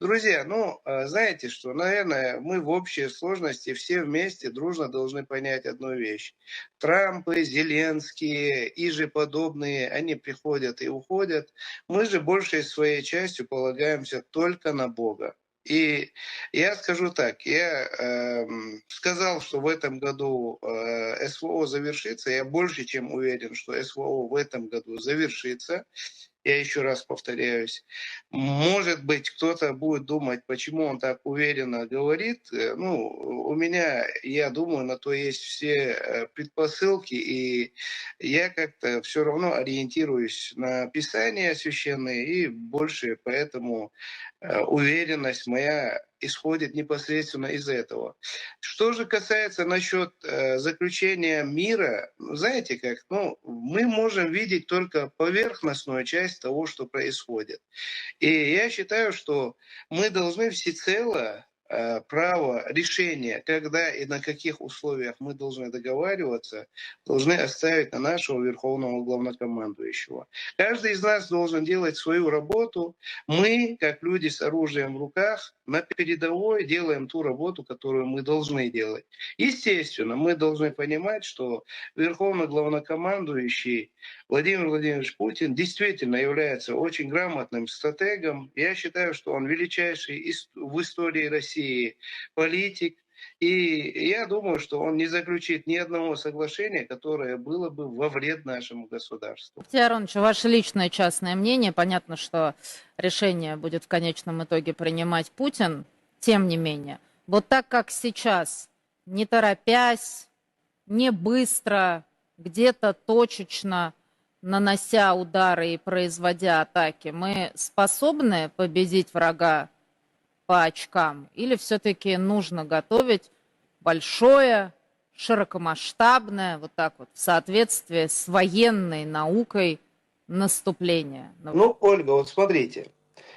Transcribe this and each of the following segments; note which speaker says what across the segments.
Speaker 1: Друзья, ну, э, знаете что, наверное, мы в общей сложности все вместе дружно должны понять одну вещь. Трампы, Зеленские и же подобные, они приходят и уходят. Мы же большей своей частью полагаемся только на Бога. И я скажу так, я э, сказал, что в этом году э, СВО завершится. Я больше чем уверен, что СВО в этом году завершится я еще раз повторяюсь, может быть, кто-то будет думать, почему он так уверенно говорит. Э, ну, у меня, я думаю, на то есть все э, предпосылки, и я как-то все равно ориентируюсь на Писание священное, и больше поэтому э, уверенность моя исходит непосредственно из этого. Что же касается насчет э, заключения мира, знаете как, ну, мы можем видеть только поверхностную часть того, что происходит. И я считаю, что мы должны всецело право решения, когда и на каких условиях мы должны договариваться, должны оставить на нашего верховного главнокомандующего. Каждый из нас должен делать свою работу. Мы, как люди с оружием в руках, на передовой делаем ту работу, которую мы должны делать. Естественно, мы должны понимать, что верховный главнокомандующий Владимир Владимирович Путин действительно является очень грамотным стратегом. Я считаю, что он величайший в истории России политик. И я думаю, что он не заключит ни одного соглашения, которое было бы во вред нашему государству.
Speaker 2: Алексей ваше личное частное мнение. Понятно, что решение будет в конечном итоге принимать Путин. Тем не менее, вот так как сейчас, не торопясь, не быстро, где-то точечно нанося удары и производя атаки, мы способны победить врага по очкам? Или все-таки нужно готовить большое, широкомасштабное, вот так вот, в соответствии с военной наукой наступление?
Speaker 1: Ну, Ольга, вот смотрите,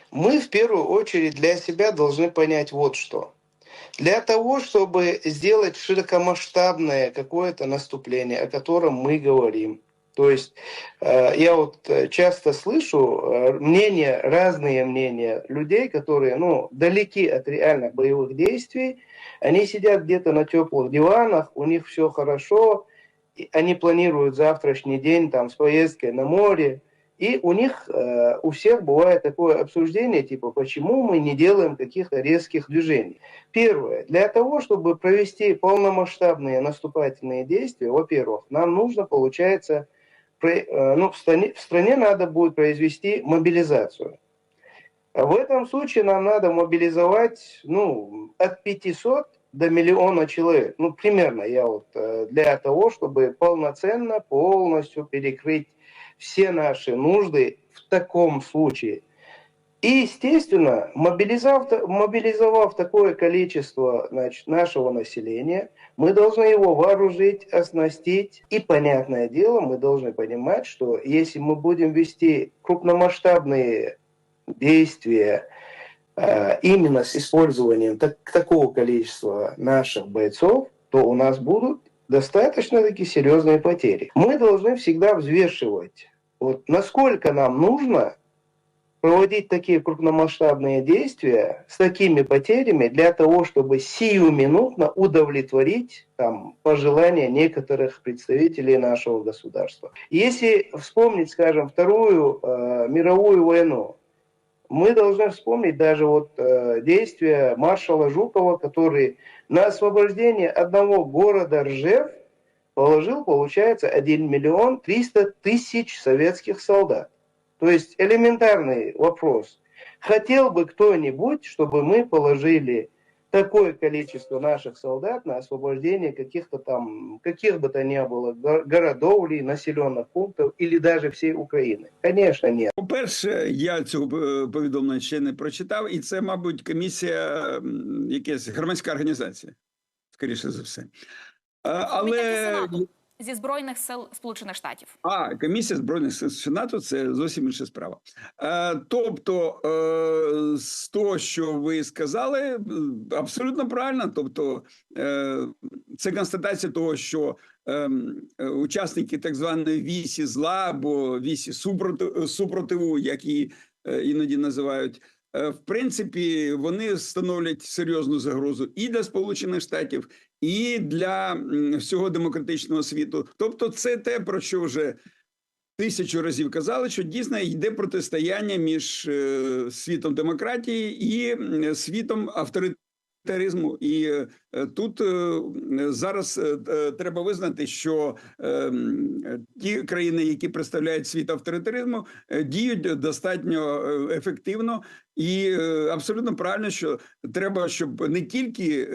Speaker 1: мы в первую очередь для себя должны понять вот что. Для того, чтобы сделать широкомасштабное какое-то наступление, о котором мы говорим, то есть э, я вот э, часто слышу э, мнения, разные мнения людей, которые ну, далеки от реальных боевых действий. Они сидят где-то на теплых диванах, у них все хорошо, они планируют завтрашний день там, с поездкой на море. И у них, у всех бывает такое обсуждение, типа, почему мы не делаем каких-то резких движений. Первое. Для того, чтобы провести полномасштабные наступательные действия, во-первых, нам нужно, получается, ну, в, стране, в стране надо будет произвести мобилизацию. В этом случае нам надо мобилизовать ну, от 500 до миллиона человек. Ну, примерно я вот э, для того, чтобы полноценно, полностью перекрыть все наши нужды в таком случае – и, естественно, мобилизовав, мобилизовав такое количество значит, нашего населения, мы должны его вооружить, оснастить. И, понятное дело, мы должны понимать, что если мы будем вести крупномасштабные действия э, именно с использованием так, такого количества наших бойцов, то у нас будут достаточно таки серьезные потери. Мы должны всегда взвешивать, вот, насколько нам нужно проводить такие крупномасштабные действия с такими потерями для того, чтобы сиюминутно удовлетворить там, пожелания некоторых представителей нашего государства. Если вспомнить, скажем, Вторую э, мировую войну, мы должны вспомнить даже вот э, действия маршала Жукова, который на освобождение одного города Ржев положил, получается, 1 миллион 300 тысяч советских солдат. То есть элементарный вопрос. Хотел бы кто-нибудь, чтобы мы положили такое количество наших солдат на освобождение каких-то там, каких бы то ни было городов или населенных пунктів, или даже всей України? Конечно, ні.
Speaker 3: По-перше, я цього е, повідомлення ще не прочитав, і це, мабуть, комісія, якась громадська організація, скоріше за все.
Speaker 4: Але зі збройних сил Сполучених Штатів.
Speaker 3: А комісія збройних сил Сенату це зовсім інша справа. Е, тобто, е, з того, що ви сказали, абсолютно правильно. Тобто, е, це констатація того, що е, учасники так званої вісі зла або вісі супротиву, супротиву, як її е, іноді називають. е, в принципі, вони становлять серйозну загрозу і для Сполучених Штатів, і для всього демократичного світу. Тобто, це те, про що вже тисячу разів казали, що дійсно йде протистояння між е, світом демократії і світом світом авторитаризму. І е, тут е, зараз е, треба визнати, що ті країни, які представляють світ авторитаризму, діють достатньо ефективно. І абсолютно правильно, що треба, щоб не тільки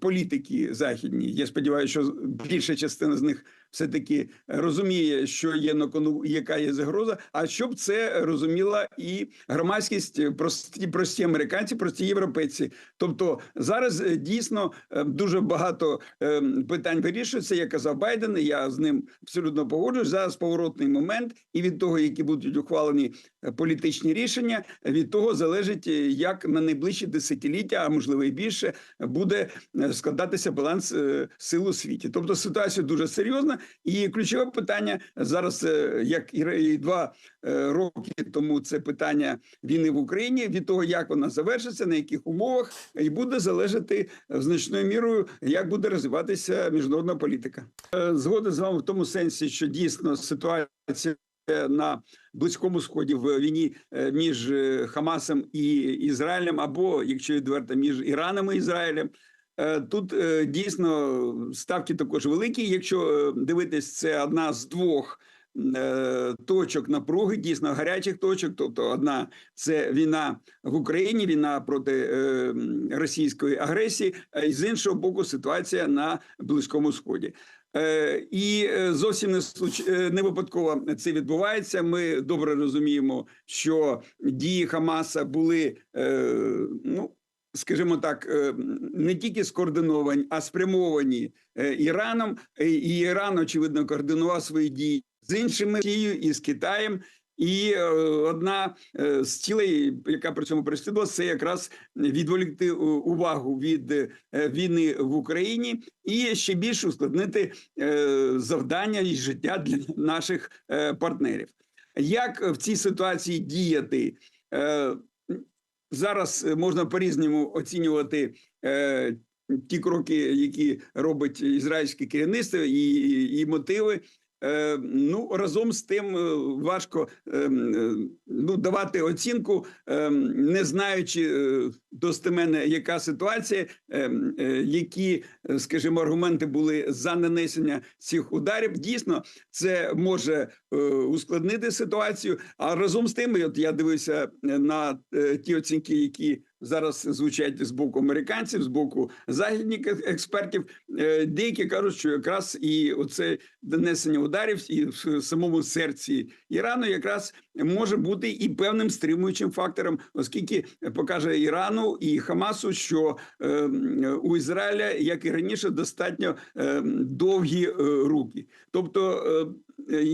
Speaker 3: політики західні, я сподіваюся, що більша частина з них все таки розуміє, що є на кону, яка є загроза, а щоб це розуміла і громадськість, е, прості, прості американці, прості європейці. Тобто зараз е, дійсно е, дуже багато питань вирішується. Як казав Байден, я з ним абсолютно погоджуюсь. Зараз поворотний момент, і від того, які будуть ухвалені політичні рішення, від того залежить, як на найближчі десятиліття, а можливо і більше, буде складатися баланс сил у світі. Тобто ситуація дуже серйозна, і ключове питання зараз, е, як і два е, роки тому, це питання війни в Україні. Від того, як вона завершиться, на яких умовах, і буде залежати е, значною мірою, як буде розвиватися міжнародна політика. Згоден з вами в тому сенсі, що дійсно ситуація. На близькому сході в війні між Хамасом і Ізраїлем, або якщо відверто, між Іраном і Ізраїлем. Е, Тут е, дійсно ставки також великі. Якщо е, дивитись, це одна з двох точок напруги, дійсно гарячих точок. Тобто, одна це війна в Україні, війна проти російської агресії, а й з іншого боку, ситуація на Близькому Сході. І зовсім не случ... не випадково це відбувається. Ми добре розуміємо, що дії Хамаса були ну. Скажімо так, е, не тільки скоординовані, а спрямовані е, Іраном. І Іран, очевидно, координував свої дії з іншими Росією і з Китаєм. І е, одна з цілей, яка при цьому переслідувалася, це якраз відволікти увагу від війни в Україні і ще більше ускладнити завдання і життя для наших партнерів. Як в цій ситуації діяти? Зараз е, можна по-різному оцінювати е, ті кроки, які робить ізраїльське керівництво, і, і мотиви. Е, ну разом з тим е, важко е, ну давати оцінку, не знаючи достеменно, яка ситуація, які, скажімо, аргументи були за нанесення цих ударів. Дійсно, це може ускладнити ситуацію. А разом з тим, от я дивився на ті оцінки, які зараз звучать з боку американців, з боку західних експертів. Е, Деякі кажуть, що якраз і оце донесення ударів і в самому серці Ірану якраз може бути і певним стримуючим фактором, оскільки покаже Ірану і Хамасу, що е, у Ізраїля, як і раніше, достатньо е, довгі е, руки. Тобто е, е,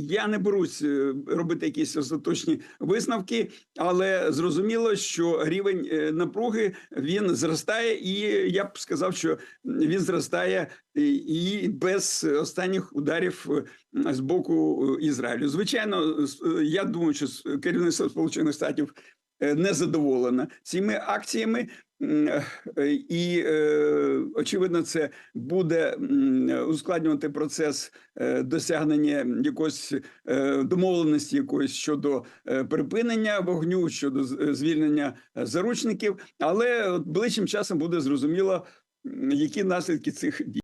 Speaker 3: я не берусь е, робити якісь остаточні висновки, але зрозуміло, що рівень е, напруги він зростає, і я б сказав, що він зростає і- без останніх ударів е, з боку е, Ізраїлю. Звичайно, е, я думаю, що керівництво Сполучених Штатів е, не задоволено цими акціями. Е, І е, очевидно, це буде ускладнювати процес е, досягнення якоїсь домовленості якоїсь щодо припинення вогню, щодо звільнення заручників. Але ближчим часом буде зрозуміло, які наслідки цих дій.